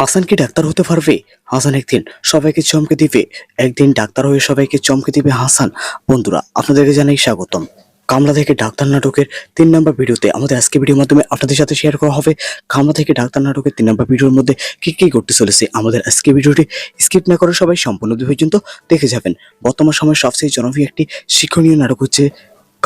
হাসান কি ডাক্তার হতে পারবে? হাসান একদিন সবাইকে চমকে দিবে। একদিন ডাক্তার হয়ে সবাইকে চমকে দিবে হাসান। বন্ধুরা, আপনাদেরকে জানাই স্বাগতম। কামলা থেকে ডাক্তার নাটকের তিন নম্বর ভিডিওতে আমাদের আজকে ভিডিওর মাধ্যমে আপনাদের সাথে শেয়ার করা হবে। কামলা থেকে ডাক্তার নাটকের তিন নম্বর ভিডিওর মধ্যে কি কি করতে চলেছে আমাদের আজকে ভিডিওটি স্কিপ না করে সবাই সম্পূর্ণ পর্যন্ত দেখে যাবেন। বর্তমান সময়ে সবচেয়ে জনপ্রিয় একটি শিক্ষণীয় নাটক হচ্ছে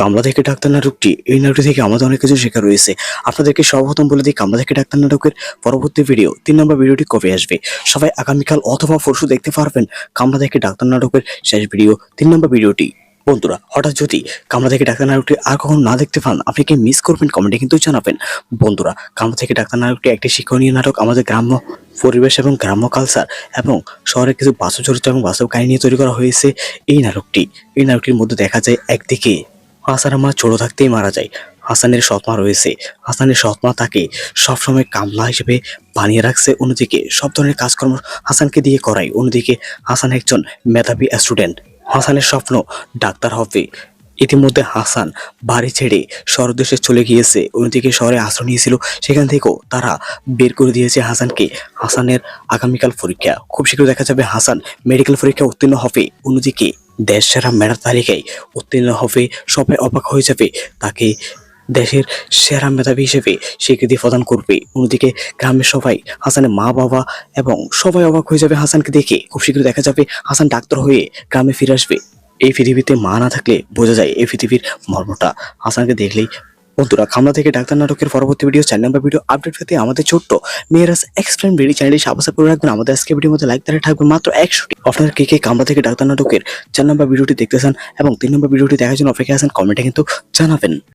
কামলা থেকে ডাক্তার নাটকটি, এই নাটকটি থেকে আমাদের অনেক কিছু শেখা রয়েছে। আপনাদেরকে সর্বপ্রথম বলে দিই, কামলা থেকে ডাক্তার নাটকের পরবর্তী ভিডিও তিন নম্বর ভিডিওটি কবে আসবে? সবাই আগামীকাল অথবা পরশু দেখতে পারবেন কামলা থেকে ডাক্তার নাটকের শেষ ভিডিও তিন নম্বর ভিডিওটি বন্ধুরা, হঠাৎ যদি কামরা থেকে ডাক্তার নাটকটি আর কখনো না দেখতে পান, আপনি কি মিস করবেন? কমেন্টে কিন্তু জানাবেন। বন্ধুরা কামরা থেকে ডাক্তার নাটকটি একটি শিক্ষণীয় নাটক, আমাদের গ্রাম্য পরিবেশ এবং গ্রাম্য কালচার এবং শহরের কিছু বাস্তব চরিত্র এবং বাস্তব কাহিনী নিয়ে তৈরি করা হয়েছে এই নাটকটি। এই নাটকটির মধ্যে দেখা যায় একদিকে হাসানের মা ছোট থাকতেই মারা যায়। হাসানের সৎমা রয়েছে। হাসানের সৎমা তাকে সবসময় কামলা হিসেবে বানিয়ে রাখছে। অন্যদিকে সব ধরনের কাজকর্ম হাসানকে দিয়ে করায়। অন্যদিকে হাসান একজন মেধাবী স্টুডেন্ট হাসানের স্বপ্ন ডাক্তার হবে। ইতিমধ্যে হাসান বাড়ি ছেড়ে শহর দেশে চলে গিয়েছে। অন্যদিকে শহরে আশ্রয় নিয়েছিল। সেখান থেকেও তারা বের করে দিয়েছে হাসানকে। হাসানের আগামীকাল পরীক্ষা। খুব শীঘ্র দেখা যাবে হাসান মেডিকেল পরীক্ষা উত্তীর্ণ হবে। অন্যদিকে দেশ সেরা মেধার তালিকায় উত্তীর্ণ হবে সবাই অবাক হয়ে যাবে। তাকে দেশের সেরা মেধাবী হিসেবে স্বীকৃতি প্রদান করবে। অন্যদিকে গ্রামের সবাই হাসানের মা বাবা এবং সবাই অবাক হয়ে যাবে হাসানকে দেখে। খুব শীঘ্র দেখা যাবে হাসান ডাক্তার হয়ে গ্রামে ফিরে আসবে। এই পৃথিবীতে মা না থাকলে বোঝা যায় এই পৃথিবীর মর্মটা। হাসানকে দেখলেই বন্ধুরা খামলা থেকে ডাক্তার নাটকের পরবর্তী ভিডিও চার নাম্বার ভিডিও আপডেট পেতে আমাদের ছোট্ট মেয়েরাস এক্সপ্লেন ভিডিও চ্যানেলটি সাবস্ক্রাইব করে রাখবেন। আমাদের আজকে ভিডিওর মধ্যে লাইক দাঁড়িয়ে থাকবে মাত্র একশোটি আপনারা কে কে কামলা থেকে ডাক্তার নাটকের চার নাম্বার ভিডিওটি চান এবং তিন নম্বর ভিডিওটি দেখার জন্য অপেক্ষা আছেন কমেন্টে কিন্তু জানাবেন।